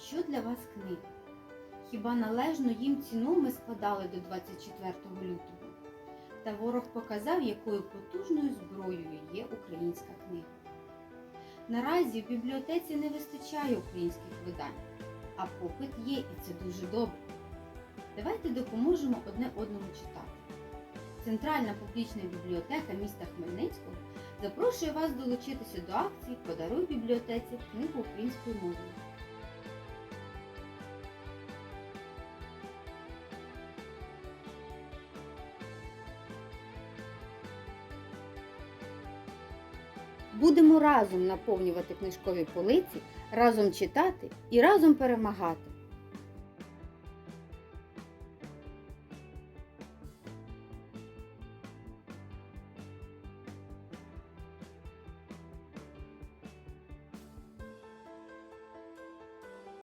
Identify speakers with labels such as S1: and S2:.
S1: що для вас книга? Хіба належну їм ціну ми складали до 24 лютого? Та ворог показав, якою потужною зброєю є українська книга. Наразі в бібліотеці не вистачає українських видань, а попит є, і це дуже добре. Давайте допоможемо одне одному читати. Центральна публічна бібліотека міста Хмельницького запрошує вас долучитися до акції Подаруй бібліотеці книгу українською мовою. Будемо разом наповнювати книжкові полиці, разом читати і разом перемагати.